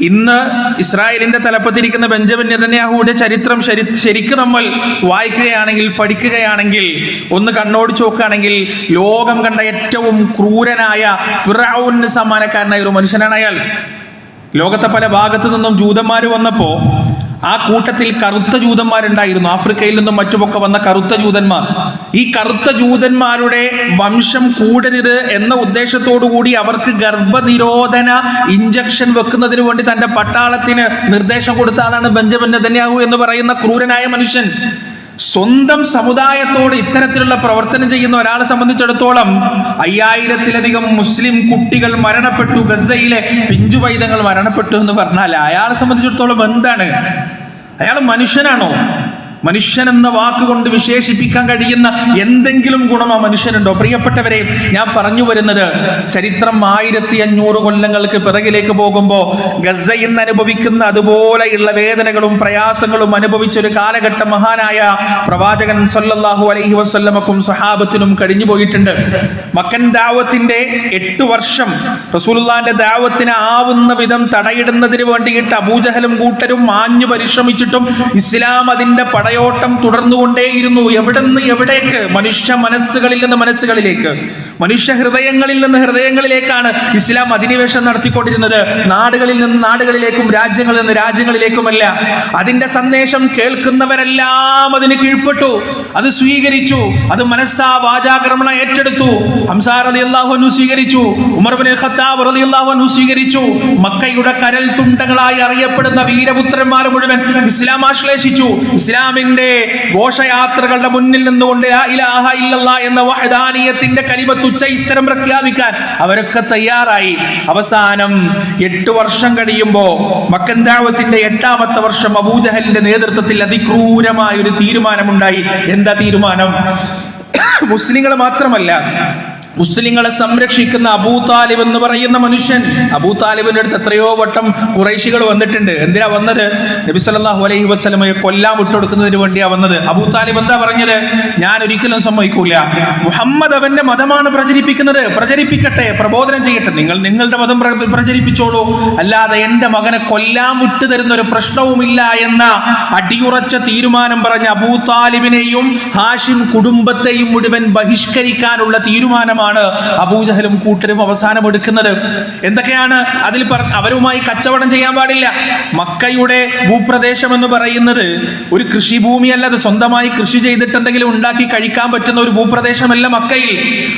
ഇന്ന് ഇസ്രായേലിന്റെ തലപ്പത്തിരിക്കുന്ന ബെഞ്ചമിൻ നെതന്യാഹുവിന്റെ ചരിത്രം ശരി ശരിക്കും നമ്മൾ വായിക്കുകയാണെങ്കിൽ പഠിക്കുകയാണെങ്കിൽ ഒന്ന് കണ്ണോട് ചോക്കുകയാണെങ്കിൽ ലോകം കണ്ട ഏറ്റവും ക്രൂരനായ ഫിറൌന് സമ്മാനക്കാരനായ ഒരു മനുഷ്യനാണ് അയാൾ. ലോകത്തെ പല ഭാഗത്തു നിന്നും ജൂതന്മാർ വന്നപ്പോൾ ആ കൂട്ടത്തിൽ കറുത്ത ജൂതന്മാരുണ്ടായിരുന്നു. ആഫ്രിക്കയിൽ നിന്നും മറ്റുമൊക്കെ വന്ന കറുത്ത ജൂതന്മാർ. ഈ കറുത്ത ജൂതന്മാരുടെ വംശം കൂടരുത് എന്ന കൂടി അവർക്ക് ഗർഭനിരോധന ഇഞ്ചക്ഷൻ വെക്കുന്നതിന് വേണ്ടി തന്റെ പട്ടാളത്തിന് നിർദ്ദേശം കൊടുത്ത ആളാണ് ബെഞ്ചമിൻ നെതന്യാഹു എന്ന് പറയുന്ന ക്രൂരനായ മനുഷ്യൻ. സ്വന്തം സമുദായത്തോട് ഇത്തരത്തിലുള്ള പ്രവർത്തനം ചെയ്യുന്ന ഒരാളെ സംബന്ധിച്ചിടത്തോളം അയ്യായിരത്തിലധികം മുസ്ലിം കുട്ടികൾ മരണപ്പെട്ടു ഗസയിലെ പിഞ്ചു പൈതങ്ങൾ മരണപ്പെട്ടു എന്ന് പറഞ്ഞാൽ അയാളെ സംബന്ധിച്ചിടത്തോളം എന്താണ്? അയാൾ മനുഷ്യനാണോ? മനുഷ്യൻ എന്ന വാക്കുകൊണ്ട് വിശേഷിപ്പിക്കാൻ കഴിയുന്ന എന്തെങ്കിലും ഗുണം ആ മനുഷ്യനുണ്ടോ? പ്രിയപ്പെട്ടവരെ ഞാൻ പറഞ്ഞു വരുന്നത് ചരിത്രം ആയിരത്തി അഞ്ഞൂറ് കൊല്ലങ്ങൾക്ക് പിറകിലേക്ക് പോകുമ്പോൾ ഗസ ഇന്ന് അനുഭവിക്കുന്ന അതുപോലെയുള്ള വേദനകളും പ്രയാസങ്ങളും അനുഭവിച്ച ഒരു കാലഘട്ടം മഹാനായ പ്രവാചകൻ സല്ലാഹു അലൈഹി വസ്ല്ലമക്കും സഹാബത്തിനും കഴിഞ്ഞു പോയിട്ടുണ്ട്. മക്കൻ ദാവത്തിന്റെ എട്ട് വർഷം റസൂലുള്ളാന്റെ ദാവത്തിന് ആവുന്ന വിധം തടയിടുന്നതിന് വേണ്ടിയിട്ട് അബൂജഹലും കൂട്ടരും മാഞ്ഞു പരിശ്രമിച്ചിട്ടും ഇസ്ലാം അതിന്റെ പടയോട്ടം തുടർന്നുകൊണ്ടേയിരുന്നു. എവിടെ നിന്ന് എവിടേക്ക്? മനുഷ്യ മനസ്സുകളിൽ നിന്ന് മനസ്സുകളിലേക്ക്. മനുഷ്യ ഹൃദയങ്ങളിൽ നിന്ന് ഹൃദയങ്ങളിലേക്കാണ് ഇസ്ലാം അധിനിവേശം നടത്തിക്കൊണ്ടിരുന്നത്. നാടുകളിൽ നിന്ന് നാടുകളിലേക്കും രാജ്യങ്ങളിൽ നിന്ന് രാജ്യങ്ങളിലേക്കുമല്ല. അതിന്റെ സന്ദേശം കേൾക്കുന്നവരെല്ലാം അതിന് കീഴ്പ്പെട്ടു. അത് സ്വീകരിച്ചു. അത് മനസ്സാ വാചാക്രമണ ഏറ്റെടുത്തു. ഹംസാർ അലി അള്ളാഹു സ്വീകരിച്ചു. ഉമർ ബിൻ ഖത്താബ് അള്ളാഹു സ്വീകരിച്ചു. മക്കയുടെ കരൽ തുണ്ടങ്ങളായി അറിയപ്പെടുന്ന വീരപുത്രന്മാർ മുഴുവൻ ഇസ്ലാം ആശ്ലേഷിച്ചു. ഇസ്ലാമിന്റെ ഘോഷയാത്രകളുടെ മുന്നിൽ നിന്നുകൊണ്ട് ഇലാഹ എന്ന ഇസ്തരം കലിമത്ത് ഉച്ചയിസ്തരം പ്രഖ്യാപിക്കാൻ അവരൊക്കെ തയ്യാറായി. അവസാനം എട്ട് വർഷം കഴിയുമ്പോ മക്കൻ ദാവത്തിന്റെ എട്ടാമത്തെ വർഷം അബൂജഹലിന്റെ നേതൃത്വത്തിൽ അതിക്രൂരമായ ഒരു തീരുമാനമുണ്ടായി. എന്താ തീരുമാനം? മുസ്ലിങ്ങൾ മാത്രമല്ല മുസ്ലിങ്ങളെ സംരക്ഷിക്കുന്ന അബൂ താലിബ് എന്ന് പറയുന്ന മനുഷ്യൻ. അബൂ താലിബിന്റെ അടുത്ത് എത്രയോ വട്ടം കുറേശികൾ വന്നിട്ടുണ്ട്. എന്തിനാ വന്നത്? നബി സല്ലല്ലാഹു അലൈഹി വസല്ലമയെ കൊല്ലാൻ വിട്ടുകൊടുക്കുന്നതിന് വേണ്ടിയാ വന്നത്. അബൂ താലിബ് എന്താ പറഞ്ഞത്? ഞാൻ ഒരിക്കലും സമ്മതിക്കൂല. മുഹമ്മദ് അവന്റെ മതമാണ് പ്രചരിപ്പിക്കുന്നത്. പ്രചരിപ്പിക്കട്ടെ പ്രബോധനം ചെയ്യട്ടെ. നിങ്ങൾ നിങ്ങളുടെ മതം പ്രചരിപ്പിച്ചോളൂ. അല്ലാതെ എന്റെ മകനെ കൊല്ലാൻ വിട്ടു തരുന്ന ഒരു പ്രശ്നവുമില്ല എന്ന അടിയുറച്ച തീരുമാനം പറഞ്ഞ അബൂ താലിബിനെയും ഹാഷിം കുടുംബത്തെയും മുഴുവൻ ബഹിഷ്കരിക്കാനുള്ള തീരുമാനമാണ് അബൂജഹലും കൂട്ടരും അവസാനം എടുക്കുന്നത്. എന്തൊക്കെയാണ്? അതിൽ പറ അവരുമായി കച്ചവടം ചെയ്യാൻ പാടില്ല. മക്കയുടെ ഭൂപ്രദേശം എന്ന് പറയുന്നത് ഒരു കൃഷിഭൂമിയല്ല അത് സ്വന്തമായി കൃഷി ചെയ്തിട്ട് എന്തെങ്കിലും ഉണ്ടാക്കി കഴിക്കാൻ പറ്റുന്ന ഒരു ഭൂപ്രദേശമല്ല മക്കയിൽ.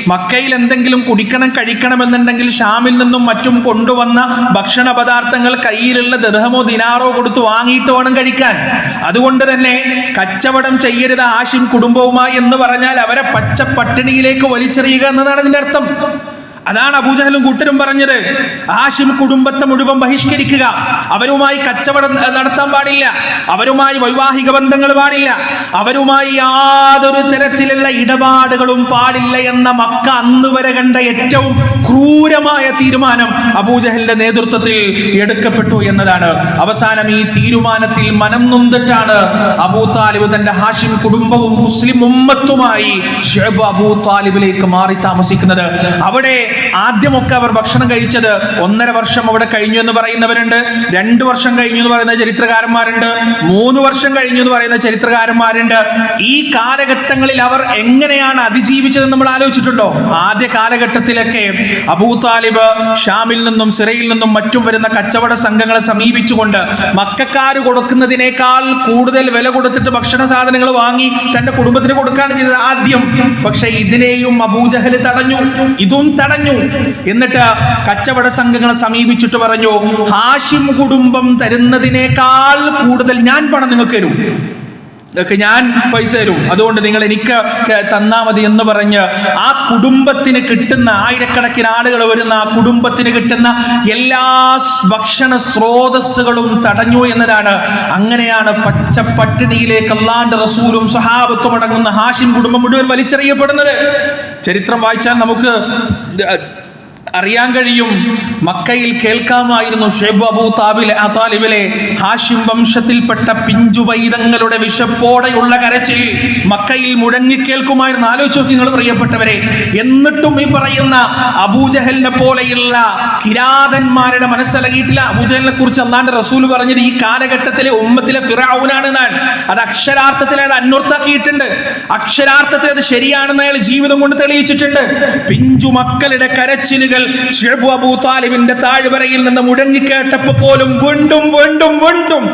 മക്കയിൽ എന്തെങ്കിലും കുടിക്കണം കഴിക്കണം എന്നുണ്ടെങ്കിൽ ഷാമിൽ നിന്നും മറ്റും കൊണ്ടുവന്ന ഭക്ഷണ പദാർത്ഥങ്ങൾ കയ്യിലുള്ള ദർഹമോ ദിനാറോ കൊടുത്ത് വാങ്ങിയിട്ട് വേണം കഴിക്കാൻ. അതുകൊണ്ട് തന്നെ കച്ചവടം ചെയ്യരുത് ആഷിം കുടുംബവുമായി എന്ന് പറഞ്ഞാൽ അവരെ പച്ച പട്ടിണിയിലേക്ക് വലിച്ചെറിയുക എന്നതാണ് അതിന്റെ അർത്ഥം അതാണ് അബൂജഹലും കൂട്ടരും പറഞ്ഞത്. ആഷിം കുടുംബത്തെ മുഴുവൻ ബഹിഷ്കരിക്കുക. അവരുമായി കച്ചവടം നടത്താൻ പാടില്ല. അവരുമായി വൈവാഹിക ബന്ധങ്ങൾ പാടില്ല. അവരുമായി യാതൊരു തരത്തിലുള്ള ഇടപാടുകളും പാടില്ല എന്ന മക്ക അന്ന് വരെ കണ്ട ഏറ്റവും ക്രൂരമായ തീരുമാനം അബൂജഹലിന്റെ നേതൃത്വത്തിൽ എടുക്കപ്പെട്ടു എന്നതാണ്. അവസാനം ഈ തീരുമാനത്തിൽ മനം നൊന്തിട്ടാണ് അബൂ താലിബ് തന്റെ ഹാഷിം കുടുംബവും മുസ്ലിം ഉമ്മത്തുമായി ഷെബ് അബൂ താലിബിലേക്ക് മാറി താമസിക്കുന്നത്. അവിടെ ആദ്യമൊക്കെ അവർ ഭക്ഷണം കഴിച്ചത് ഒന്നര വർഷം അവിടെ കഴിഞ്ഞു എന്ന് പറയുന്നവരുണ്ട്. രണ്ടു വർഷം കഴിഞ്ഞു എന്ന് പറയുന്ന ചരിത്രകാരന്മാരുണ്ട്. മൂന്ന് വർഷം കഴിഞ്ഞു എന്ന് പറയുന്ന ചരിത്രകാരന്മാരുണ്ട്. ഈ കാലഘട്ടങ്ങളിൽ അവർ എങ്ങനെയാണ് അതിജീവിച്ചത് നമ്മൾ ആലോചിച്ചിട്ടുണ്ടോ? ആദ്യ കാലഘട്ടത്തിലൊക്കെ അബൂ താലിബ് ഷാമിൽ നിന്നും സിറയിൽ നിന്നും മറ്റും വരുന്ന കച്ചവട സംഘങ്ങളെ സമീപിച്ചുകൊണ്ട് മക്കാർ കൊടുക്കുന്നതിനേക്കാൾ കൂടുതൽ വില കൊടുത്തിട്ട് ഭക്ഷണ സാധനങ്ങൾ വാങ്ങി തന്റെ കുടുംബത്തിന് കൊടുക്കുകയാണ് ചെയ്തത് ആദ്യം. പക്ഷെ ഇതിനെയും അബൂജഹൽ തടഞ്ഞു. ഇതും തടഞ്ഞു. എന്നിട്ട് കച്ചവട സംഘങ്ങളെ സമീപിച്ചിട്ട് പറഞ്ഞു ഹാഷിം കുടുംബം തരുന്നതിനേക്കാൾ കൂടുതൽ ഞാൻ പണം നിങ്ങൾക്ക് തരും. ഇതൊക്കെ ഞാൻ പൈസ തരും. അതുകൊണ്ട് നിങ്ങൾ എനിക്ക് തന്നാ മതി എന്ന് പറഞ്ഞ് ആ കുടുംബത്തിന് കിട്ടുന്ന ആയിരക്കണക്കിന് ആളുകൾ വരുന്ന ആ കുടുംബത്തിന് കിട്ടുന്ന എല്ലാ ഭക്ഷണ സ്രോതസ്സുകളും തടഞ്ഞു എന്നതാണ്. അങ്ങനെയാണ് പച്ച പട്ടിണിയിലേക്ക് അല്ലാണ്ട് റസൂലും സഹാബത്തും അടങ്ങുന്ന ഹാഷിം കുടുംബം മുഴുവൻ വലിച്ചെറിയപ്പെടുന്നത്. ചരിത്രം വായിച്ചാൽ നമുക്ക് അറിയാൻ കഴിയും. മക്കയിൽ കേൾക്കാമായിരുന്നു ഷേബ് അബൂ താബിലെ ആ താലിബിലെ ഹാഷിം വംശത്തിൽപ്പെട്ട പിഞ്ചു പൈതങ്ങളുടെ വിശപ്പോടെയുള്ള കരച്ചിൽ. മക്കയിൽ മുഴങ്ങി കേൾക്കുമായിരുന്നു. ആലോചിച്ച് നിങ്ങൾ പ്രിയപ്പെട്ടവരെ. എന്നിട്ടും ഈ പറയുന്ന അബൂജഹലിനെ പോലെയുള്ള കിരാതന്മാരുടെ മനസ്സിലകിയിട്ടില്ല. അബൂജഹലിനെ കുറിച്ച് അള്ളാന്റെ റസൂൽ പറഞ്ഞത് ഈ കാലഘട്ടത്തിലെ ഉമ്മത്തിലെ ഫിറാവൂനാണ് ഞാൻ അത് അക്ഷരാർത്ഥത്തിൽ അയാൾ അന്വർത്ഥാക്കിയിട്ടുണ്ട് അക്ഷരാർത്ഥത്തിൽ അത് ശരിയാണെന്ന് അയാൾ ജീവിതം കൊണ്ട് തെളിയിച്ചിട്ടുണ്ട്. പിഞ്ചു മക്കളുടെ കരച്ചിലുകൾ ഷുഹൈബ് അബൂ താലിബിന്റെ താഴ്വരയിൽ നിന്ന് മുഴങ്ങിക്കേട്ടപ്പോ പോലും വീണ്ടും വീണ്ടും വീണ്ടും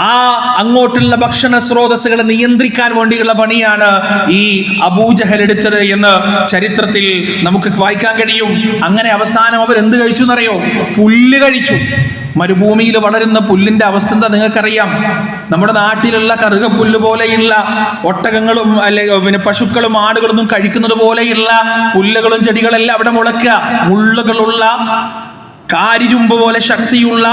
ആ അങ്ങോട്ടുള്ള ഭക്ഷണ സ്രോതസ്സുകളെ നിയന്ത്രിക്കാൻ വേണ്ടിയുള്ള പണിയാണ് ഈ അബൂജഹൽ എടുത്തത് എന്ന് ചരിത്രത്തിൽ നമുക്ക് വായിക്കാൻ കഴിയും. അങ്ങനെ അവസാനം അവർ എന്ത് കഴിച്ചു എന്നറിയോ? പുല്ല് കഴിച്ചു. മരുഭൂമിയിൽ വളരുന്ന പുല്ലിന്റെ അവസ്ഥ എന്താ നിങ്ങൾക്കറിയാം? നമ്മുടെ നാട്ടിലുള്ള കറുക പുല്ല് പോലെയുള്ള ഒട്ടകങ്ങളും അല്ലെങ്കിൽ പിന്നെ പശുക്കളും ആടുകളൊന്നും കഴിക്കുന്നത് പോലെയുള്ള പുല്ലുകളും ചെടികളെല്ലാം അവിടെ മുളയ്ക്കുക. മുള്ളുകളുള്ള കാരിരുമ്പ് പോലെ ശക്തിയുള്ള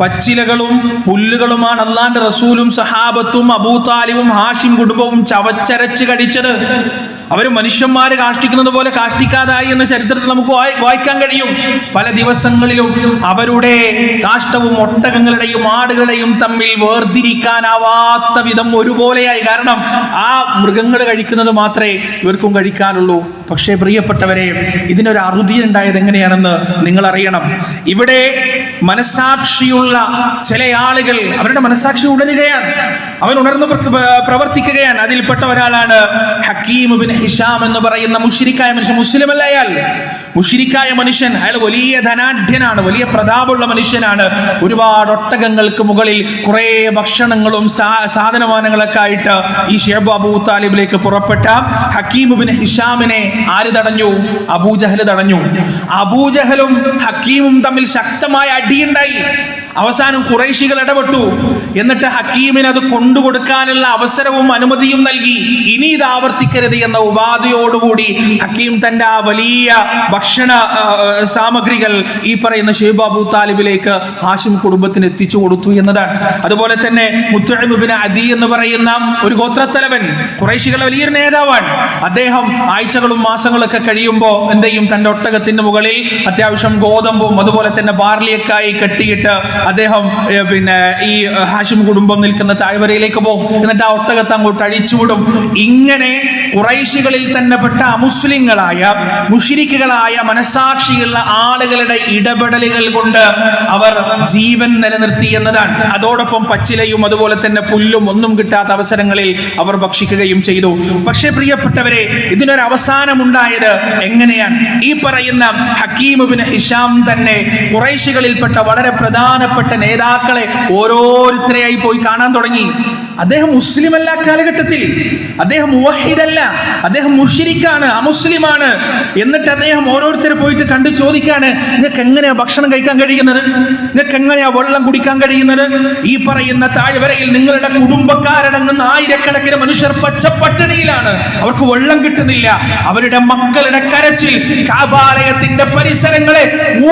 പച്ചിലകളും പുല്ലുകളുമാണ് അള്ളാന്റെ റസൂലും സഹാബത്തും അബൂ താലിബും ഹാഷിം കുടുംബവും ചവച്ചരച്ച് കടിച്ചത്. അവർ മനുഷ്യന്മാരെ കാഷ്ടിക്കുന്നത് പോലെ കാഷ്ടിക്കാതായി എന്ന ചരിത്രത്തിൽ നമുക്ക് വായിക്കാൻ കഴിയും. പല ദിവസങ്ങളിലും അവരുടെ കാഷ്ടവും ഒട്ടകങ്ങളുടെയും ആടുകളുടെയും തമ്മിൽ വേർതിരിക്കാനാവാത്ത വിധം ഒരുപോലെയായി. കാരണം ആ മൃഗങ്ങൾ കഴിക്കുന്നത് മാത്രമേ ഇവർക്കും കഴിക്കാനുള്ളൂ. പക്ഷേ പ്രിയപ്പെട്ടവരെ ഇതിനൊരു അറുതി ഉണ്ടായത് എങ്ങനെയാണെന്ന് നിങ്ങൾ അറിയണം ഇവിടെ മനസാക്ഷിയുള്ള ചില ആളുകൾ അവരുടെ മനസാക്ഷി ഉണരുകയാണ്. അവൻ ഉണർന്ന് പ്രവർത്തിക്കുകയാണ്. അതിൽപ്പെട്ട ഒരാളാണ് ഹക്കീം ബിൻ ഹിഷാം എന്ന് പറയുന്ന മുഷിരിക്കായ മനുഷ്യൻ മുസ്ലിം അല്ല അയാൾ. മുഷിരിക്കായ മനുഷ്യൻ അയാൾ വലിയ ധനാഢ്യനാണ് വലിയ പ്രതാപമുള്ള മനുഷ്യനാണ്. ഒരുപാട് ഒട്ടകങ്ങൾക്ക് മുകളിൽ കുറേ ഭക്ഷണങ്ങളും സാധനമാനങ്ങളൊക്കെ ആയിട്ട് ഈ ഷേബ് അബൂ താലിബിലേക്ക് പുറപ്പെട്ട ഹക്കീമുബിൻ ബിൻ ഹിഷാമിനെ ആര് തടഞ്ഞു? അബൂജഹൽ തടഞ്ഞു. അബൂജഹലും ഹക്കീമും തമ്മിൽ ശക്തമായ അടിയുണ്ടായി. അവസാനം കുറേശികൾ ഇടപെട്ടു. എന്നിട്ട് ഹക്കീമിന് അത് കൊണ്ടുകൊടുക്കാനുള്ള അവസരവും അനുമതിയും നൽകി. ഇനി ഇത് ആവർത്തിക്കരുത് എന്ന ഉപാധിയോടുകൂടി ഹക്കീം തന്റെ ആ വലിയ ഭക്ഷണ സാമഗ്രികൾ ഈ പറയുന്ന ഷെയ്ബാബു താലിബിലേക്ക് ഹാഷിം കുടുംബത്തിന് എത്തിച്ചു കൊടുത്തു എന്നതാണ്. അതുപോലെ തന്നെ മുത്തഴിമുബിന് അദി എന്ന് പറയുന്ന ഒരു ഗോത്രത്തലവൻ കുറേശികളെ വലിയൊരു നേതാവാണ്. അദ്ദേഹം ആഴ്ചകളും മാസങ്ങളൊക്കെ കഴിയുമ്പോൾ എന്തെയും തന്റെ ഒട്ടകത്തിന്റെ മുകളിൽ അത്യാവശ്യം ഗോതമ്പും അതുപോലെ തന്നെ ബാർലിയൊക്കെ ആയി കെട്ടിയിട്ട് അദ്ദേഹം പിന്നെ ഈ ഹാഷിം കുടുംബം നിൽക്കുന്ന താഴ്വരയിലേക്ക് പോകും. എന്നിട്ട് ആ ഒട്ടകത്തെ അങ്ങോട്ട് അഴിച്ചുവിടും ഇങ്ങനെ കുറൈശികളിൽ തന്നെ പെട്ട അമുസ്ലിങ്ങളായ മുഷിരിക്കുകളായ മനസാക്ഷിയുള്ള ആളുകളുടെ ഇടപെടലുകൾ കൊണ്ട് അവർ ജീവൻ നിലനിർത്തി എന്നതാണ്. അതോടൊപ്പം പച്ചിലയും അതുപോലെ തന്നെ പുല്ലും ഒന്നും കിട്ടാത്ത അവസരങ്ങളിൽ അവർ ഭക്ഷിക്കുകയും ചെയ്തു. പക്ഷേ പ്രിയപ്പെട്ടവരെ ഇതിനൊരു അവസാനമുണ്ടായത് എങ്ങനെയാണ്? ഈ പറയുന്ന ഹക്കീം ഹിഷാം തന്നെ കുറൈശികളിൽപ്പെട്ട വളരെ പ്രധാനപ്പെട്ട നേതാക്കളെ ഓരോരുത്തരെയായി പോയി കാണാൻ തുടങ്ങി. അദ്ദേഹം മുസ്ലിം അല്ല കാലഘട്ടത്തിൽ. അദ്ദേഹം അല്ല അദ്ദേഹം മുഷിരിക്കാണ് അമുസ്ലിമാണ്. എന്നിട്ട് അദ്ദേഹം ഓരോരുത്തരെ പോയിട്ട് കണ്ടു ചോദിക്കാണ് നിങ്ങൾക്ക് എങ്ങനെയാ ഭക്ഷണം കഴിക്കാൻ കഴിയുന്നത്? നിങ്ങൾക്ക് എങ്ങനെയാ വെള്ളം കുടിക്കാൻ കഴിയുന്നത്? ഈ പറയുന്ന താഴ്വരയിൽ നിങ്ങളുടെ കുടുംബക്കാരടങ്ങുന്ന ആയിരക്കണക്കിന് മനുഷ്യർ പച്ചപ്പട്ടിണിയിലാണ്. അവർക്ക് വെള്ളം കിട്ടുന്നില്ല. അവരുടെ മക്കളുടെ കരച്ചിൽ കാബാലയത്തിന്റെ പരിസരങ്ങളെ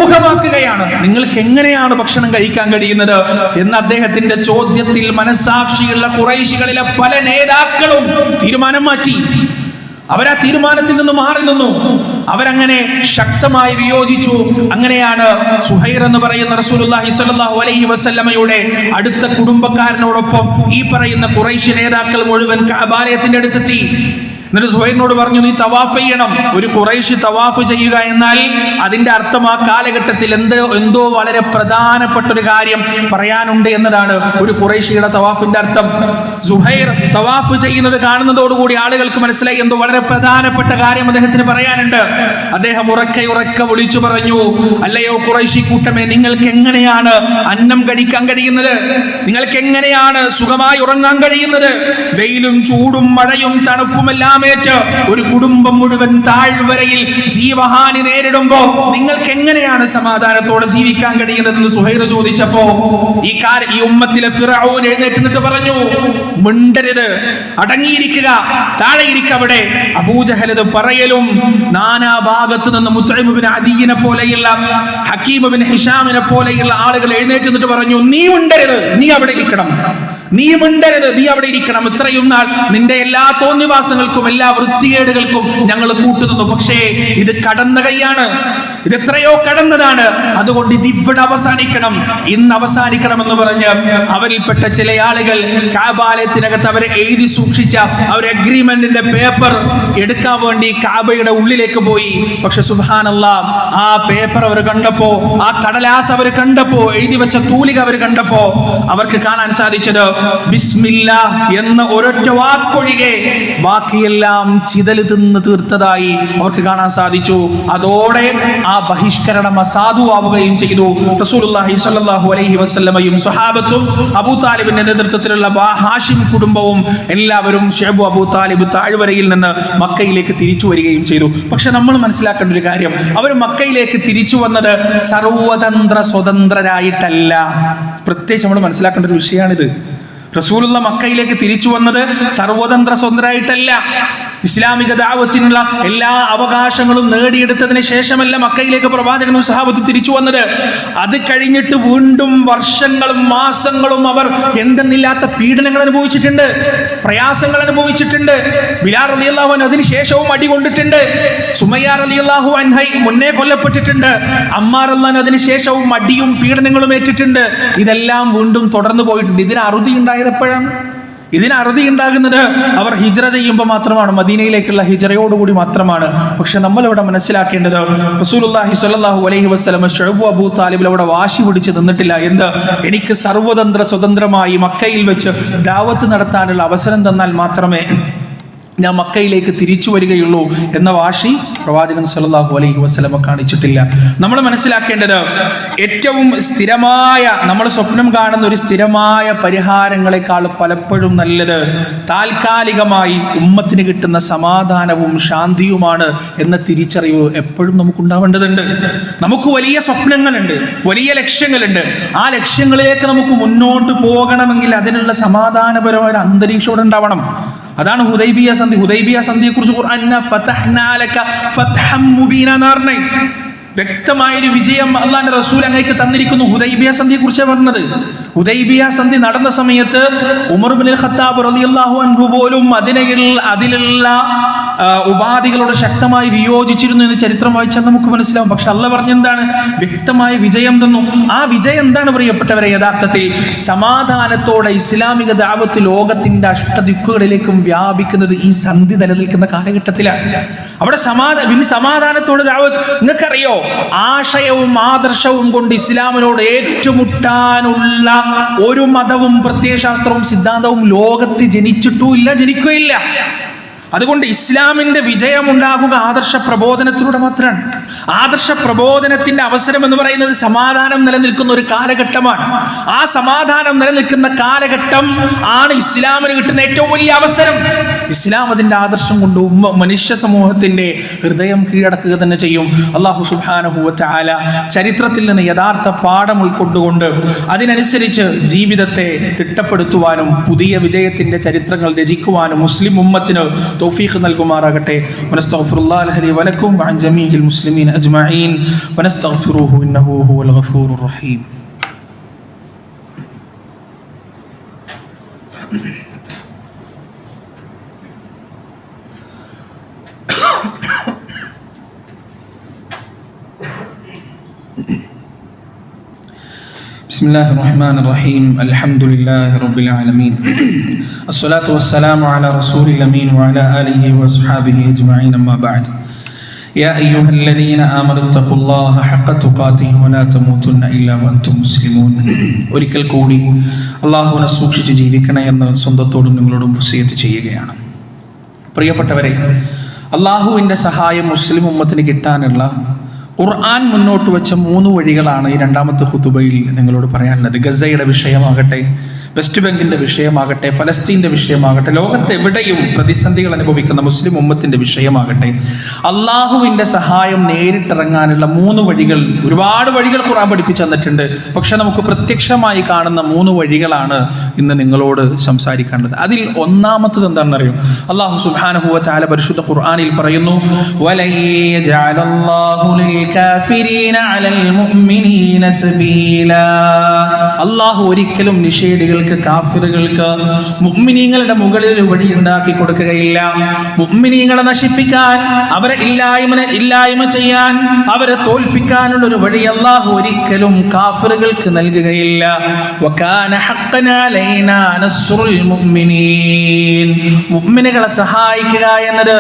ഊഹമാക്കുകയാണ്. നിങ്ങൾക്ക് എങ്ങനെയാണ് ഭക്ഷണം കഴിക്കാൻ കഴിയുന്നത്? എന്ന് അദ്ദേഹത്തിന്റെ ചോദ്യത്തിൽ മനസാക്ഷിയുള്ള കുറൈശികളിലെ പല നേതാക്കളും തീരുമാനം മാറ്റി. അവരാ തീരുമാനത്തിൽ നിന്ന് മാറി നിന്നു. അവരങ്ങനെ ശക്തമായി വിയോജിച്ചു. അങ്ങനെയാണ് സുഹൈർ എന്ന് പറയുന്ന റസൂലുള്ളാഹി സ്വല്ലല്ലാഹു അലൈഹി വസല്ലമയുടെ അടുത്ത കുടുംബക്കാരനോടൊപ്പം ഈ പറയുന്ന കുറൈശി നേതാക്കൾ മുഴുവൻ കഅബാലയത്തിന്റെ അടുത്തെത്തി. എന്നിട്ട് സുഹൈറിനോട് പറഞ്ഞു നീ തവാഫ് ചെയ്യണം. ഒരു കുറേശ് തവാഫ് ചെയ്യുക എന്നാൽ അതിന്റെ അർത്ഥം ആ കാലഘട്ടത്തിൽ എന്തോ എന്തോ വളരെ പ്രധാനപ്പെട്ട ഒരു കാര്യം പറയാനുണ്ട് എന്നതാണ് ഒരു കുറേശിയുടെ തവാഫിന്റെ അർത്ഥം. സുഹൈർ തവാഫ് ചെയ്യുന്നത് കാണുന്നതോടുകൂടി ആളുകൾക്ക് മനസ്സിലായി എന്തോ വളരെ പ്രധാനപ്പെട്ട കാര്യം അദ്ദേഹത്തിന് പറയാനുണ്ട്. അദ്ദേഹം ഉറക്കെ ഉറക്കെ വിളിച്ചു പറഞ്ഞു അല്ലയോ കുറേശി കൂട്ടമേ നിങ്ങൾക്ക് എങ്ങനെയാണ് അന്നം കഴിക്കാൻ കഴിയുന്നത്? നിങ്ങൾക്ക് എങ്ങനെയാണ് സുഖമായി ഉറങ്ങാൻ കഴിയുന്നത്? വെയിലും ചൂടും മഴയും തണുപ്പുമെല്ലാം ഏറ്റ് ഒരു കുടുംബം മുഴുവൻ താഴ്വരയിൽ ജീവഹാനി നേരിടുമ്പോ നിങ്ങൾക്ക് എങ്ങനെയാണ് സമാധാനത്തോടെ ജീവിക്കാൻ കഴിയുന്നതെന്ന് സുഹൈർ ചോദിച്ചപ്പോ ഈ കാര ഈ ഉമ്മത്തിലെ ഫിറഔൻ എഴുന്നേറ്റ് നിന്നിട്ട് പറഞ്ഞു മിണ്ടരുത് അടങ്ങിയിരിക്കുക താഴെ ഇരിക്കവിടെ അബൂജഹലത് പറയലും നാനാ ഭാഗത്തു നിന്ന് മുത്തൈമുബിൻ അദീനെ പോലെയുള്ള ഹക്കീമുബിൻ ഹിഷാമിനെ പോലെയുള്ള ആളുകൾ എഴുന്നേറ്റ് നിന്നിട്ട് പറഞ്ഞു നീ മിണ്ടരുത് നീ അവിടെ ഇരിക്കണം. നീ മിണ്ടരുത് നീ അവിടെ ഇരിക്കണം. ഇത്രയും നാൾ നിന്റെ എല്ലാ തോന്നിവാസങ്ങൾക്കും എല്ലാ വൃത്തികേടുകൾക്കും ഞങ്ങൾ കൂട്ടുനിന്നു. പക്ഷേ ഇത് കടന്ന കൈയാണ്. ഇത് എത്രയോ കടന്നതാണ്. അതുകൊണ്ട് ഇത് ഇവിടെ അവസാനിക്കണം. ഇന്ന് അവസാനിക്കണം എന്ന് പറഞ്ഞ് അവരിൽപ്പെട്ട ചില ആളുകൾ കാബാലയത്തിനകത്ത് അവരെ എഴുതി സൂക്ഷിച്ച അവർ അഗ്രിമെന്റിന്റെ പേപ്പർ എടുക്കാൻ വേണ്ടി കാബയുടെ ഉള്ളിലേക്ക് പോയി. പക്ഷെ സുബാനല്ല ആ പേപ്പർ അവർ കണ്ടപ്പോ ആ കടലാസ് അവർ കണ്ടപ്പോ എഴുതി വെച്ച തൂലിക അവർ കണ്ടപ്പോ അവർക്ക് കാണാൻ സാധിച്ചത് ബിസ്മില്ല എന്ന ഒരൊറ്റ വാക്കൊഴികെ ബാക്കിയെല്ലാം ചിതൽ തിന്ന് തീർത്തതായി അവർക്ക് കാണാൻ സാധിച്ചു. അതോടെ ആ ബഹിഷ്കരണം അസാധുവാവുകയും ചെയ്തു. റസൂലുള്ളാഹി സ്വല്ലല്ലാഹു അലൈഹി അബൂ താലിബിന്റെ നേതൃത്വത്തിലുള്ള ഹാഷിം കുടുംബവും എല്ലാവരും ഷേബു അബൂ താലിബ് താഴ്വരയിൽ നിന്ന് മക്കയിലേക്ക് തിരിച്ചു വരികയും ചെയ്തു. പക്ഷെ നമ്മൾ മനസ്സിലാക്കേണ്ട ഒരു കാര്യം. അവർ മക്കയിലേക്ക് തിരിച്ചു വന്നത് സർവതന്ത്ര സ്വതന്ത്രരായിട്ടല്ല. പ്രത്യേകിച്ച് നമ്മൾ മനസ്സിലാക്കേണ്ട ഒരു വിഷയമാണിത്. റസൂലുള്ള മക്കയിലേക്ക് തിരിച്ചു വന്നത് സർവതന്ത്ര സ്വതന്ത്രരായിട്ടല്ല ഇസ്ലാമിക ദാവത്തിനുള്ള എല്ലാ അവകാശങ്ങളും നേടിയെടുത്തതിന് ശേഷമല്ല മക്കയിലേക്ക് പ്രവാചകനും സഹാബത്തും തിരിച്ചു വന്നത്. അത് കഴിഞ്ഞിട്ട് വീണ്ടും വർഷങ്ങളും മാസങ്ങളും അവർ എന്തെന്നില്ലാത്ത പീഡനങ്ങൾ അനുഭവിച്ചിട്ടുണ്ട് പ്രയാസങ്ങൾ അനുഭവിച്ചിട്ടുണ്ട്. ബിലാർ അലി അള്ളാഹു അതിന് ശേഷവും അടി കൊണ്ടിട്ടുണ്ട്. സുമയ്യാർ അലി അള്ളാഹു അൻഹൈ മുന്നേ കൊല്ലപ്പെട്ടിട്ടുണ്ട്. അമ്മാർ അള്ളഹാൻ അതിന് ശേഷവും അടിയും പീഡനങ്ങളും ഏറ്റിട്ടുണ്ട്. ഇതെല്ലാം വീണ്ടും തുടർന്നു പോയിട്ടുണ്ട്. ഇതിന് അറുതി ഉണ്ടായത് എപ്പോഴാണ് ഇതിന് അറുതി ഉണ്ടാകുന്നത് അവർ ഹിജ്ര ചെയ്യുമ്പോൾ മാത്രമാണ് മദീനയിലേക്കുള്ള ഹിജ്രയോടുകൂടി മാത്രമാണ്. പക്ഷെ നമ്മളിവിടെ മനസ്സിലാക്കേണ്ടത് റസൂലുല്ലാഹി സ്വല്ലാഹു അലൈഹി വസ്ലമ ഷെഹബു അബൂ താലിബിൽ അവിടെ വാശി പിടിച്ച് നിന്നിട്ടില്ല. എന്ത്? എനിക്ക് സർവതന്ത്ര സ്വതന്ത്രമായി മക്കയിൽ വെച്ച് ദാവത്ത് നടത്താനുള്ള അവസരം തന്നാൽ മാത്രമേ ഞാൻ മക്കയിലേക്ക് തിരിച്ചു വരികയുള്ളൂ എന്ന വാശി പ്രവാചകൻ സല്ലല്ലാഹു അലൈഹി വസ്ലമ കാണിച്ചിട്ടില്ല. നമ്മൾ മനസ്സിലാക്കേണ്ടത് ഏറ്റവും സ്ഥിരമായ നമ്മൾ സ്വപ്നം കാണുന്ന ഒരു സ്ഥിരമായ പരിഹാരങ്ങളെക്കാൾ പലപ്പോഴും നല്ലത് താൽക്കാലികമായി ഉമ്മത്തിന് കിട്ടുന്ന സമാധാനവും ശാന്തിയുമാണ് എന്ന തിരിച്ചറിവ് എപ്പോഴും നമുക്കുണ്ടാവേണ്ടതുണ്ട്. നമുക്ക് വലിയ സ്വപ്നങ്ങളുണ്ട് വലിയ ലക്ഷ്യങ്ങളുണ്ട്. ആ ലക്ഷ്യങ്ങളിലേക്ക് നമുക്ക് മുന്നോട്ട് പോകണമെങ്കിൽ അതിനുള്ള സമാധാനപരമായ അന്തരീക്ഷം ഉണ്ടാവണം. അതാണ് ഹുദൈബിയ സന്ധി. ഹുദൈബിയ സന്ധിയെ കുറിച്ച് വ്യക്തമായൊരു വിജയം അള്ളാന്റെ റസൂൽ അങ്ങേക്ക് തന്നിരിക്കുന്നു. ഹുദൈബിയ സന്ധിയെ കുറിച്ച് പറഞ്ഞത്. ഹുദൈബിയ സന്ധി നടന്ന സമയത്ത് ഉമർ ബിൻ ഖത്താബ് റളിയല്ലാഹു അൻഹു പോലും മദീനയിൽ അതിലുള്ള ഉപാധികളോട് ശക്തമായി വിയോജിച്ചിരുന്നു എന്ന് ചരിത്രം വായിച്ചാൽ നമുക്ക് മനസ്സിലാവും. പക്ഷെ അല്ല പറഞ്ഞെന്താണ്? വ്യക്തമായ വിജയം തന്നു. ആ വിജയം എന്താണ് പ്രിയപ്പെട്ടവരെ? യഥാർത്ഥത്തിൽ സമാധാനത്തോടെ ഇസ്ലാമിക ദാവത്ത് ലോകത്തിന്റെ അഷ്ടദിക്കുകളിലേക്കും വ്യാപിക്കുന്നത് ഈ സന്ധി നിലനിൽക്കുന്ന കാലഘട്ടത്തിലാണ്. അവിടെ സമാധാന പിന്നെ സമാധാനത്തോടെ ദാവത്ത് നിങ്ങൾക്കറിയോ? ആശയവും ആദർശവും കൊണ്ട് ഇസ്ലാമിനോട് ഏറ്റുമുട്ടാനുള്ള ഒരു മതവും പ്രത്യയശാസ്ത്രവും സിദ്ധാന്തവും ലോകത്ത് ജനിച്ചിട്ടുമില്ല ജനിക്കുകയില്ല. അതുകൊണ്ട് ഇസ്ലാമിന്റെ വിജയമുണ്ടാകുക ആദർശ പ്രബോധനത്തിലൂടെ മാത്രമാണ്. ആദർശ പ്രബോധനത്തിന്റെ അവസരം എന്ന് പറയുന്നത് സമാധാനം നിലനിൽക്കുന്ന ഒരു കാലഘട്ടമാണ്. ആ സമാധാനം നിലനിൽക്കുന്ന കാലഘട്ടം ആണ് ഇസ്ലാമിന് കിട്ടുന്ന ഏറ്റവും വലിയ അവസരം. ഇസ്ലാം അതിന്റെ ആദർശം കൊണ്ട് മനുഷ്യ സമൂഹത്തിന്റെ ഹൃദയം കീഴടക്കുക തന്നെ ചെയ്യും. അള്ളാഹു സുബാനഹുവല ചരിത്രത്തിൽ നിന്ന് യഥാർത്ഥ പാഠം ഉൾക്കൊണ്ടുകൊണ്ട് അതിനനുസരിച്ച് ജീവിതത്തെ തിട്ടപ്പെടുത്തുവാനും പുതിയ വിജയത്തിന്റെ ചരിത്രങ്ങൾ രചിക്കുവാനും മുസ്ലിം ഉമ്മത്തിന് തൗഫീഖ് നൽകുമാറാകട്ടെ വനസ്തഗ്ഫിറുല്ലാഹ ലി വലക്കും വഅൻ ജമീഇൽ മുസ്ലിമീൻ അജ്മഈൻ വനസ്തഗ്ഫിറുഹു ഇന്നഹു ഹുവൽ ഗഫൂറുർ റഹീം بسم الله الرحمن الرحيم الحمد لله رب العالمين الصلاة والسلام على رسول الأمين وعلى آله وأصحابه أجمعين أما بعد يا أيها الذين آمنوا اتقوا الله حق تقاته ولا تموتن إلا وأنتم مسلمون ഒരിക്കൽ കൂടി അള്ളാഹുവിനെ സൂക്ഷിച്ച് ജീവിക്കണേ എന്ന് സ്വന്തത്തോടും നിങ്ങളോടും വസിയത്ത് ചെയ്യുകയാണ് പ്രിയപ്പെട്ടവരെ അള്ളാഹുവിൻ്റെ സഹായം മുസ്ലിം ഉമ്മത്തിന് കിട്ടാനുള്ള ഖുർആൻ മുന്നോട്ട് വെച്ച മൂന്ന് വഴികളാണ് ഈ രണ്ടാമത്തെ ഹുതുബയിൽ നിങ്ങളോട് പറയാനുള്ളത് ഗസയുടെ വിഷയമാകട്ടെ വെസ്റ്റ് ബംഗിന്റെ വിഷയമാകട്ടെ ഫലസ്തീന്റെ വിഷയമാകട്ടെ ലോകത്ത് എവിടെയും പ്രതിസന്ധികൾ അനുഭവിക്കുന്ന മുസ്ലിം ഉമ്മത്തിന്റെ വിഷയമാകട്ടെ അള്ളാഹുവിന്റെ സഹായം നേരിട്ടിറങ്ങാനുള്ള മൂന്ന് വഴികൾ ഒരുപാട് വഴികൾ ഖുർആൻ പഠിപ്പിച്ചു തന്നിട്ടുണ്ട്. പക്ഷെ നമുക്ക് പ്രത്യക്ഷമായി കാണുന്ന മൂന്ന് വഴികളാണ് ഇന്ന് നിങ്ങളോട് സംസാരിക്കേണ്ടത് അതിൽ ഒന്നാമത്തത് എന്താണെന്ന് അറിയും അള്ളാഹു സുഹാനഹുവ ചാല പരിശുദ്ധ ഖുർആാനിൽ പറയുന്നു. അള്ളാഹു ഒരിക്കലും നിഷേധികൾക്ക് മുസ്ലിങ്ങൾക്ക് കാഫിറുകൾക്ക് മുമ്മിനീങ്ങളുടെ മുകളിൽ ഒരു വഴി ഉണ്ടാക്കി കൊടുക്കുകയില്ല. മുമ്മിനീങ്ങളെ നശിപ്പിക്കാൻ അവരെ ഇല്ലായ്മ ഇല്ലായ്മ ചെയ്യാൻ അവരെ തോൽപ്പിക്കാനുള്ള ഒരു വഴി അള്ളാഹു ഒരിക്കലും കാഫിറുകൾക്ക് നൽകുകയില്ല. മുമ്മിനുകളെ സഹായിക്കുക എന്നത്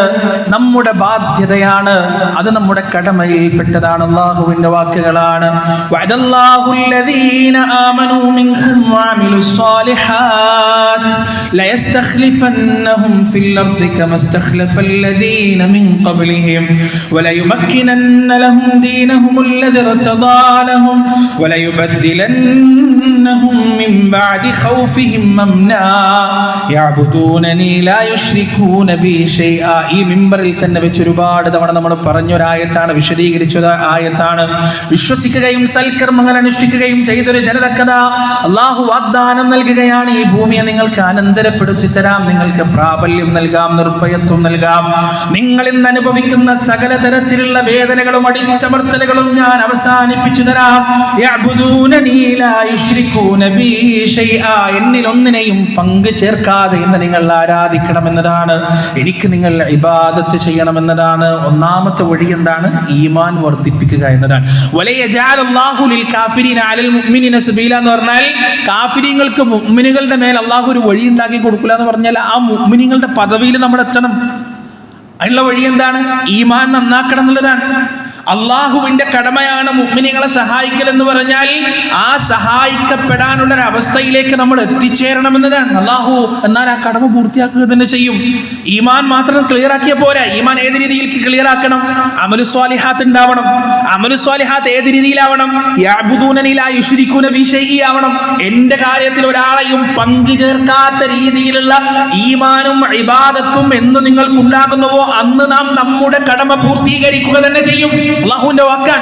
നമ്മുടെ ബാധ്യതയാണ്. അത് നമ്മുടെ കടമയിൽപ്പെട്ടതാണ്. അള്ളാഹുവിന്റെ വാക്കുകളാണ്. വഅദല്ലാഹുല്ലദീന ആമനൂ മിൻകും വഅമിലുസ് الصالحات ليستخلفنهم في الأرض كما استخلف الذين من قبلهم وليمكنن لهم دينهم الذي ارتضى لهم وليبدلنهم من بعد خوفهم أمنا يعبدونني لا يشركون بي شيئا ഈ മിമ്പറിൽ തന്നെ വെച്ച് ഒരുപാട് തവണ നമ്മൾ പറഞ്ഞൊരായത്താണ് വിശദീകരിച്ചത് ആയത്താണ് വിശ്വസിക്കുകയും സൽക്കർമ്മങ്ങൾ അനുഷ്ഠിക്കുകയും ചെയ്തൊരു ജനതക്കഥ അള്ളാഹു വാഗ്ദാനം നൽകുകയാണ് ഈ ഭൂമിയെ നിങ്ങൾക്ക് അനന്തരപ്പെടുത്തി തരാം. നിങ്ങൾക്ക് പ്രാബല്യം നൽകാം നിർഭയത്വം നൽകാം. നിങ്ങൾ ഇന്ന് അനുഭവിക്കുന്ന സകല തരത്തിലുള്ള വേദനകളും അടിച്ചമർത്തലുകളും ഞാൻ അവസാനിപ്പിച്ചു തരാം. എന്നിൽ ഒന്നിനെയും പങ്കു ചേർക്കാതെ എന്നെ നിങ്ങൾ ആരാധിക്കണമെന്നതാണ്. എനിക്ക് നിങ്ങൾ ഇബാദത്ത് ചെയ്യണമെന്നതാണ്. ഒന്നാമത്തെ വഴി എന്താണ്? ഈമാൻ വർദ്ധിപ്പിക്കുക എന്നതാണ്. എന്ന് പറഞ്ഞാൽ കാഫിരീങ്ങൾക്ക് മുഅ്മിനുകളുടെ മേൽ അള്ളാഹു ഒരു വഴി ഉണ്ടാക്കി കൊടുക്കില്ല എന്ന് പറഞ്ഞാൽ ആ മുഗ്മിനികളുടെ പദവിയിൽ നമ്മൾ എത്തണം അതിനുള്ള വഴി എന്താണ്? ഈമാൻ നന്നാക്കണം എന്നുള്ളതാണ്. അള്ളാഹുവിന്റെ കടമയാണ് മുഗ്മിനികളെ സഹായിക്കൽ എന്ന് പറഞ്ഞാൽ ആ സഹായിക്കപ്പെടാനുള്ള ഒരു അവസ്ഥയിലേക്ക് നമ്മൾ എത്തിച്ചേരണം എന്നതാണ് അള്ളാഹു എന്നാൽ ആ കടമ പൂർത്തിയാക്കുക തന്നെ ചെയ്യും. ഈമാൻ മാത്രം ക്ലിയർ ആക്കിയ പോരാ. ഈമാൻ ഏത് രീതിയിൽ ക്ലിയർ ആക്കണം? അമലു സ്വാലിഹാത്ത് ഉണ്ടാവണം. അമലു സ്വാലിഹാത്ത് ഏത് രീതിയിലാവണം? ആവണം. എന്റെ കാര്യത്തിൽ ഒരാളെയും പങ്കു ചേർക്കാത്ത രീതിയിലുള്ള ഈമാനും ഇബാദത്തും എന്ന് നിങ്ങൾക്കുണ്ടാകുന്നുവോ? അന്ന് നാം നമ്മുടെ കടമ പൂർത്തീകരിക്കുക തന്നെ ചെയ്യും. അള്ളാഹുവിന്റെ വാക്കാൻ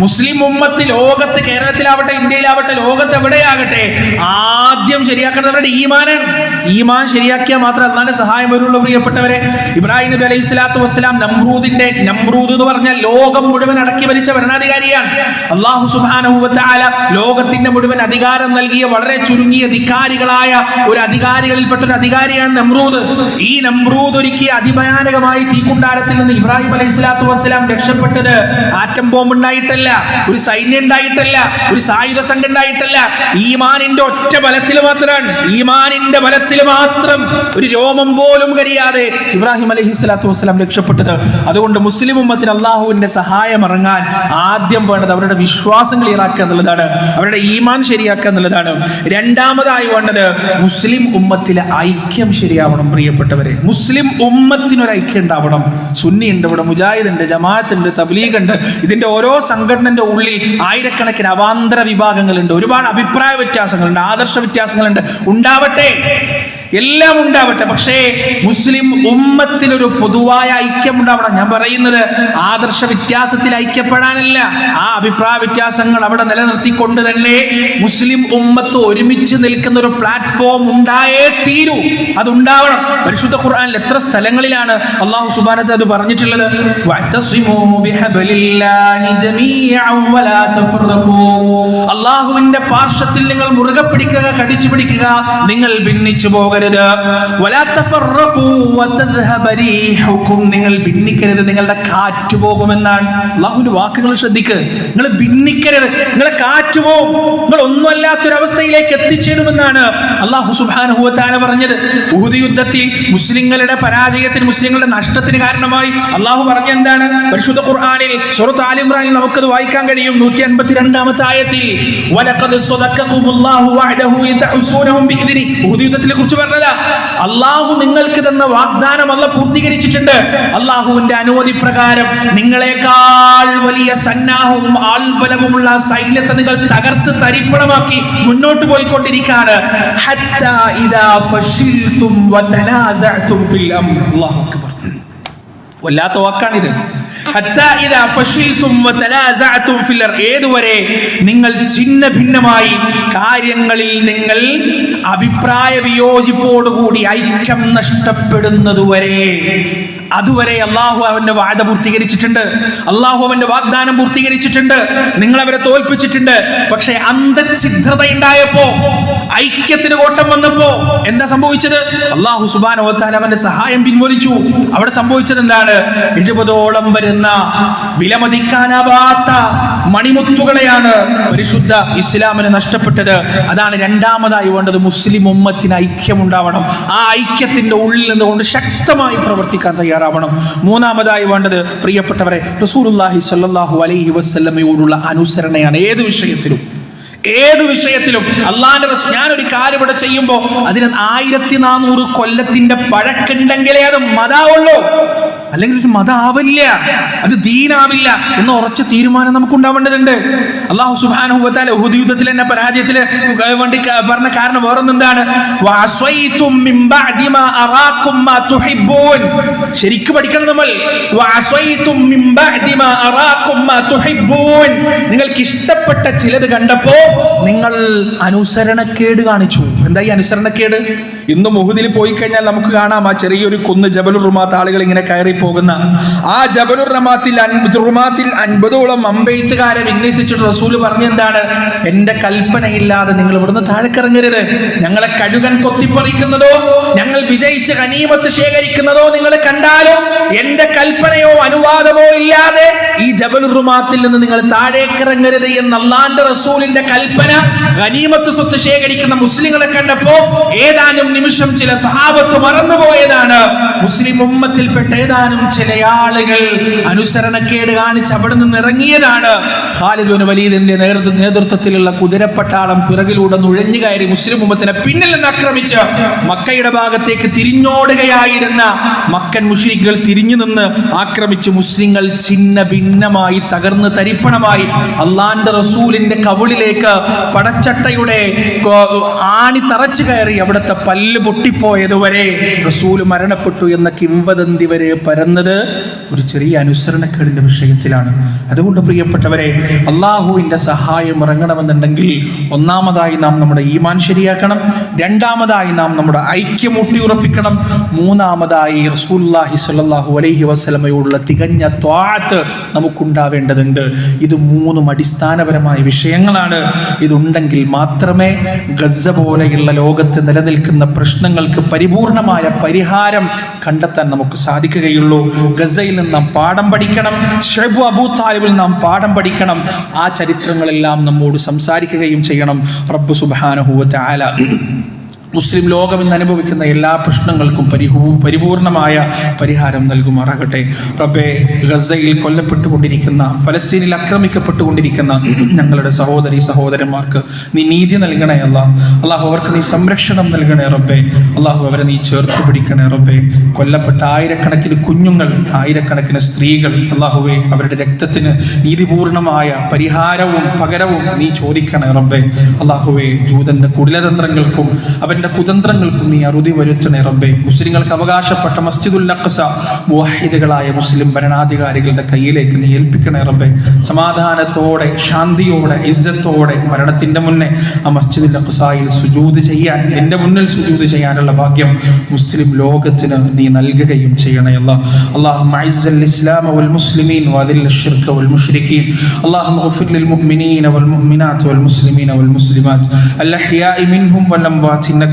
മുസ്ലിം ഉമ്മത്ത് ലോകത്ത് കേരളത്തിലാവട്ടെ ഇന്ത്യയിലാവട്ടെ ലോകത്ത് എവിടെയാകട്ടെ ആദ്യം ശരിയാക്കേണ്ടത് അവരുടെ ഈമാനാണ്. ഈമാൻ ശരിയാക്കിയാൽ മാത്രം അള്ളാന്റെ സഹായം വരുള്ളൂ പ്രിയപ്പെട്ടവരെ. ഇബ്രാഹിം നബി അലൈഹി സ്വലാത്തു വസ്സലാം നമ്രൂദിന്റെ നമ്രൂദ് എന്ന് പറഞ്ഞാൽ ലോകം മുഴുവൻ അടക്കി ഭരിച്ച ഭരണാധികാരിയാണ്. അള്ളാഹു സുബാനഹുവത്താല ലോകത്തിന്റെ മുഴുവൻ അധികാരം നൽകിയ വളരെ ചുരുങ്ങിയ ധിക്കാരികളായ ഒരു അധികാരികളിൽപ്പെട്ട ഒരു അധികാരിയാണ് നമ്രൂദ്. ഈ നമ്രൂദ് ഒരുക്കിയ അതിഭയാനകമായ തീക്കുണ്ടാരത്തിൽ നിന്ന് ഇബ്രാഹിം അലൈഹി സ്വലാത്തു വസ്സലാം രക്ഷപ്പെട്ടത് ആറ്റം ബോംബ് ഉണ്ടായിട്ടല്ല ഒരു സൈന്യം ഉണ്ടായിട്ടല്ല ഒരു സായുധ സംഘം ഉണ്ടായിട്ടല്ല. ഈമാനിന്റെ ഒറ്റ ബലത്തിൽ മാത്രമാണ് ഈമാനിന്റെ ബലത്തിൽ മാത്രം ഒരു രോമം പോലും കരിയാതെ ഇബ്രാഹിം അലഹി സ്വലാത്തു വസ്സലാം രക്ഷപ്പെട്ടത്. അതുകൊണ്ട് മുസ്ലിം ഉമ്മത്തിന് അള്ളാഹുവിന്റെ സഹായം ഇറങ്ങാൻ ആദ്യം വേണ്ടത് അവരുടെ വിശ്വാസം ക്ലിയറാക്കുക എന്നുള്ളതാണ്. അവരുടെ ഈമാൻ ശരിയാക്കുക എന്നുള്ളതാണ്. രണ്ടാമതായി വേണ്ടത് മുസ്ലിം ഉമ്മത്തിലെ ഐക്യം ശരിയാവണം പ്രിയപ്പെട്ടവരെ. മുസ്ലിം ഉമ്മത്തിനൊരു ഐക്യം ഉണ്ടാവണം. സുന്നി ഉണ്ട് ഇവിടെ മുജാഹിദ് ഉണ്ട് ജമാഅത്ത് ഉണ്ട് തബ്ലീഗ് ഉണ്ട്. ഇതിന്റെ ഓരോ സംഘടനന്റെ ഉള്ളിൽ ആയിരക്കണക്കിന് അവാന്തര വിഭാഗങ്ങളുണ്ട്. ഒരുപാട് അഭിപ്രായ വ്യത്യാസങ്ങളുണ്ട് ആദർശ വ്യത്യാസങ്ങളുണ്ട്. ഉണ്ടാവട്ടെ. എല്ലാം ഉണ്ടാവട്ടെ. പക്ഷേ മുസ്ലിം ഉമ്മത്തിനൊരു പൊതുവായ ഐക്യം ഉണ്ടാവണം. ഞാൻ പറയുന്നത് ആദർശ വ്യത്യാസത്തിൽ ഐക്യപ്പെടാനല്ല. ആ അഭിപ്രായ വ്യത്യാസങ്ങൾ അവിടെ നിലനിർത്തിക്കൊണ്ട് തന്നെ മുസ്ലിം ഉമ്മത്ത് ഒരുമിച്ച് നിൽക്കുന്ന ഒരു പ്ലാറ്റ്ഫോം ഉണ്ടായേ തീരൂ. അതുണ്ടാവണം. പരിശുദ്ധ ഖുർആാനിൽ എത്ര സ്ഥലങ്ങളിലാണ് അള്ളാഹു സുബാനത്ത് അത് പറഞ്ഞിട്ടുള്ളത്. അള്ളാഹുവിന്റെ പാർശ്വത്തിൽ നിങ്ങൾ മുറുകെ പിടിക്കുക കടിച്ചു പിടിക്കുക നിങ്ങൾ ഭിന്നിച്ചു പോകരുത്. റീഹുക്കും. നിങ്ങൾ ഭിന്നിക്കരുത്. നിങ്ങളുടെ കാറ്റ് പോകുമെന്നാണ് അള്ളാഹുവിന്റെ വാക്കുകൾ ശ്രദ്ധിക്ക്. നിങ്ങൾ ഭിന്നിക്കരുത്. നിങ്ങളെ കാറ്റ് പോകും നിങ്ങൾ ഒന്നുമല്ലാത്തൊരവസ്ഥയിലേക്ക് എത്തിച്ചേരുമെന്നാണ് അള്ളാഹു സുബാനുഹുവത്താന പറഞ്ഞത്. ഉഹുദ് യുദ്ധത്തിൽ മുസ്ലിങ്ങളുടെ പരാജയത്തിന് മുസ്ലിങ്ങളുടെ നഷ്ടത്തിന് കാരണമായി അള്ളാഹു പറഞ്ഞ എന്താണ്? പരിശുദ്ധ ഖുർആാനിൽ സുറത്ത് ആലിമ്രാനിൽ നമുക്കത് വായിക്കാൻ കഴിയും. നൂറ്റി ആയത്തിൽ തഹുസ്സൂനഹും ബിഇദ്നി ഉഹുദ് യുദ്ധത്തിനെ കുറിച്ച് പറഞ്ഞതാ. അള്ളാഹു നിങ്ങൾക്ക് തന്ന വാഗ്ദാനം അല്ല പൂർത്തീകരിച്ചിട്ടുണ്ട്. അള്ളാഹുവിന്റെ അനുമതി പ്രകാരം നിങ്ങളെക്കാൾ വലിയ സന്നാഹവും ആൾബലവുമുള്ള സൈന്യത്തെ നിങ്ങൾ തകർത്ത് തരിപ്പണമാക്കി മുന്നോട്ട് പോയിക്കൊണ്ടിരിക്കുകയാണ്. വല്ലാത്ത വാക്കാണിത്. ഏതുവരെ നിങ്ങൾ ഛിന്ന ഭിന്നമായി കാര്യങ്ങളിൽ നിങ്ങൾ അഭിപ്രായ വിയോജിപ്പോടുകൂടി ഐക്യം നഷ്ടപ്പെടുന്നതുവരെ അതുവരെ അള്ളാഹു അവന്റെ വാദ പൂർത്തീകരിച്ചിട്ടുണ്ട്. അള്ളാഹു അവന്റെ വാഗ്ദാനം പൂർത്തീകരിച്ചിട്ടുണ്ട്. നിങ്ങൾ അവരെ തോൽപ്പിച്ചിട്ടുണ്ട്. പക്ഷേ അന്തഛിദ്രത ഉണ്ടായപ്പോ ഐക്യത്തിന് കോട്ടം വന്നപ്പോ എന്താ സംഭവിച്ചത്? അള്ളാഹു സുബാൻ അവന്റെ സഹായം പിൻവലിച്ചു. അവിടെ സംഭവിച്ചത് എന്താണ്? എഴുപതോളം വരുന്ന വിലമതിക്കാനാവാത്ത മണിമുത്തുകളെയാണ് പരിശുദ്ധ ഇസ്ലാമിന് നഷ്ടപ്പെട്ടത്. അതാണ് രണ്ടാമതായി വേണ്ടത് മുസ്ലിം ഉമ്മത്തിന് ഐക്യം ഉണ്ടാവണം ആ ഐക്യത്തിന്റെ ഉള്ളിൽ നിന്നുകൊണ്ട് ശക്തമായി പ്രവർത്തിക്കാൻ തയ്യാറാവണം. മൂന്നാമതായി വേണ്ടത് പ്രിയപ്പെട്ടവരെ റസൂലുള്ളാഹി സല്ലാഹു അലൈഹി വസ്ലമയോടുള്ള അനുസരണയാണ്. ഏത് വിഷയത്തിലും ഏത് വിഷയത്തിലും അള്ളാന്റെ ഞാൻ ഒരു കാര്യം ഇവിടെ ചെയ്യുമ്പോൾ അതിന് ആയിരത്തി നാനൂറ് കൊല്ലത്തിന്റെ പഴക്കുണ്ടെങ്കിലേ അത് മതാവുള്ളൂ. അല്ലെങ്കിൽ ഒരു മതാവില്ല. അത് ദീനാവില്ല എന്ന ഉറച്ച തീരുമാനം നമുക്ക് ഉണ്ടാവേണ്ടതുണ്ട്. അള്ളാഹു സുബാനുഭവത്താൽ ഉഹുദ് യുദ്ധത്തിൽ എന്നെ പരാജയത്തിൽ വേണ്ടി പറഞ്ഞ കാരണം വേറൊന്നെന്താണ്. ശരിക്ക് പഠിക്കണം നമ്മൾ. നിങ്ങൾക്ക് ഇഷ്ടപ്പെട്ട ചിലത് കണ്ടപ്പോ നിങ്ങൾ അനുസരണക്കേട് കാണിച്ചു. എന്തായി അനുസരണക്കേട്? ഇന്ന് മുഹുദിൽ പോയി കഴിഞ്ഞാൽ നമുക്ക് കാണാം ആ ചെറിയൊരു കുന്ന് ജബലുർ റുമാത്ത് ആളുകൾ ഇങ്ങനെ കയറി പോകുന്ന ആ ജബലുർ റമാത്തിൽ റുമാത്തിൽ അൻപതോളം അമ്പയിച്ചുകാരെ വിന്യസിച്ചിട്ട് റസൂൽ പറഞ്ഞ എന്താണ്? എന്റെ കൽപ്പനയില്ലാതെ നിങ്ങൾ ഇവിടുന്ന് താഴെക്കിറങ്ങരുത്. ഞങ്ങളെ കഴുകൻ കൊത്തിപ്പറിക്കുന്നതോ ഞങ്ങൾ വിജയിച്ച് കനീമത്ത് ശേഖരിക്കുന്നതോ നിങ്ങൾ കണ്ടാലോ എന്റെ കൽപ്പനയോ അനുവാദമോ ഇല്ലാതെ ഈ ജബലുർ റുമാത്തിൽ നിന്ന് നിങ്ങൾ താഴേക്കിറങ്ങരുത് എന്ന് അള്ളാന്റെ റസൂലിന്റെ കൽപ്പന ഗനീമത്ത് സ്വത്ത് ശേഖരിക്കുന്ന മുസ്ലിങ്ങളെ കണ്ടപ്പോ ഏതാനും നിമിഷം ചില സഹാബത്ത് മറന്നുപോയതാണ്. മുസ്ലിം ഉമ്മത്തിൽപ്പെട്ട ഏതാനും ചില ആളുകൾ അനുസരണക്കേട് കാണിച്ച് അവിടെ നിന്ന് ഇറങ്ങിയതാണ്. ഖാലിദ് വലീദിന്റെ നേതൃത്വ നേതൃത്വത്തിലുള്ള കുതിരപ്പട്ടാളം പിറകിലൂടെ നുഴഞ്ഞു കയറി മുസ്ലിം ഉമ്മത്തിനെ പിന്നിൽ നിന്ന് ആക്രമിച്ച് മക്കയുടെ ഭാഗത്തേക്ക് തിരിഞ്ഞോടുകയായിരുന്ന മക്കൻ മുഷിരിക്കുകൾ തിരിഞ്ഞു നിന്ന് ആക്രമിച്ച് മുസ്ലിങ്ങൾ ഛിന്ന ഭിന്നമായി തകർന്ന് തരിപ്പണമായി അള്ളാന്റെ റസൂലിന്റെ കവിളിലേക്ക് പടച്ചട്ടയുടെ ആണി തറച്ചു കയറി അവിടുത്തെ പല്ല് പൊട്ടിപ്പോയതുവരെ റസൂൽ മരണപ്പെട്ടു എന്ന കിംവദന്തി വരെ പരന്നത് ഒരു ചെറിയ അനുസരണക്കേടിന്റെ വിഷയത്തിലാണ്. അതുകൊണ്ട് പ്രിയപ്പെട്ടവരെ അള്ളാഹുവിന്റെ സഹായം ഇറങ്ങണമെന്നുണ്ടെങ്കിൽ ഒന്നാമതായി നാം നമ്മുടെ ഈമാൻ ശരിയാക്കണം രണ്ടാമതായി നാം നമ്മുടെ ഐക്യം ഉറപ്പിക്കണം മൂന്നാമതായി റസൂല്ലാഹി സ്വല്ലല്ലാഹു അലൈഹി വസ്ലമയോടുള്ള തികഞ്ഞ ത്വാത്ത് നമുക്കുണ്ടാവേണ്ടതുണ്ട്. ഇത് മൂന്നും അടിസ്ഥാനപരമായ വിഷയങ്ങളാണ്. ഇതുണ്ടെങ്കിൽ മാത്രമേ ഗസ പോലെയുള്ള ലോകത്ത് നിലനിൽക്കുന്ന പ്രശ്നങ്ങൾക്ക് പരിപൂർണമായ പരിഹാരം കണ്ടെത്താൻ നമുക്ക് സാധിക്കുകയുള്ളൂ. ഗസയിൽ നിന്ന് നാം പാഠം പഠിക്കണം. ഷെബു അബൂ താലിബിൽ നാം പാഠം പഠിക്കണം. ആ ചരിത്രങ്ങളെല്ലാം നമ്മോട് സംസാരിക്കുകയും ചെയ്യണം. റബ്ബു സുബാനഹുവ ചാല മുസ്ലിം ലോകം ഇന്ന് അനുഭവിക്കുന്ന എല്ലാ പ്രശ്നങ്ങൾക്കും പരിഹൂ പരിപൂർണമായ പരിഹാരം നൽകുമാറാകട്ടെ. റബ്ബെ ഗസയിൽ കൊല്ലപ്പെട്ടുകൊണ്ടിരിക്കുന്ന ഫലസ്തീനിൽ ആക്രമിക്കപ്പെട്ടുകൊണ്ടിരിക്കുന്ന ഞങ്ങളുടെ സഹോദരി സഹോദരന്മാർക്ക് നീ നീതി നൽകണേ അല്ല. അള്ളാഹു അവർക്ക് നീ സംരക്ഷണം നൽകണേ റബ്ബെ. അള്ളാഹു അവരെ നീ ചേർത്ത് പിടിക്കണേ റബ്ബെ. കൊല്ലപ്പെട്ട ആയിരക്കണക്കിന് കുഞ്ഞുങ്ങൾ ആയിരക്കണക്കിന് സ്ത്രീകൾ അള്ളാഹുവെ അവരുടെ രക്തത്തിന് നീതിപൂർണമായ പരിഹാരവും പകരവും നീ ചോദിക്കണേ റബ്ബെ. അള്ളാഹുവെ ജൂതന്റെ കുടിലതന്ത്രങ്ങൾക്കും അവന്റെ കുതന്ത്രങ്ങൾക്കും നീ അറുതി വരുത്തണേ റബ്ബെ മുസ്ലിങ്ങൾക്ക് അവകാശപ്പെട്ട മസ്ജിദുൽ അഖ്സ മുവഹിദുകളായ മുസ്ലിം ഭരണാധികാരികളുടെ കയ്യിലേക്ക് നീ ഏൽപ്പിക്കണേ റബ്ബെ സമാധാനത്തോടെ ശാന്തിയോടെ ഇസ്സത്തോടെ മരണത്തിന്റെ മുന്നേ ആ മസ്ജിദുൽ അഖ്സായിൽ സുജൂദ് ചെയ്യാൻ നിന്റെ മുന്നിൽ സുജൂദ് ചെയ്യാനുള്ള ഭാഗ്യം മുസ്ലിം ലോകത്തിന് നീ നൽകുകയും ചെയ്യണേ അല്ലാ اللهم اعز الاسلام والمسلمين واذل الشرك والمشركين اللهم اغفر للمؤمنين والمؤمنات والمسلمين والمسلمات الاحياء منهم والاموات انك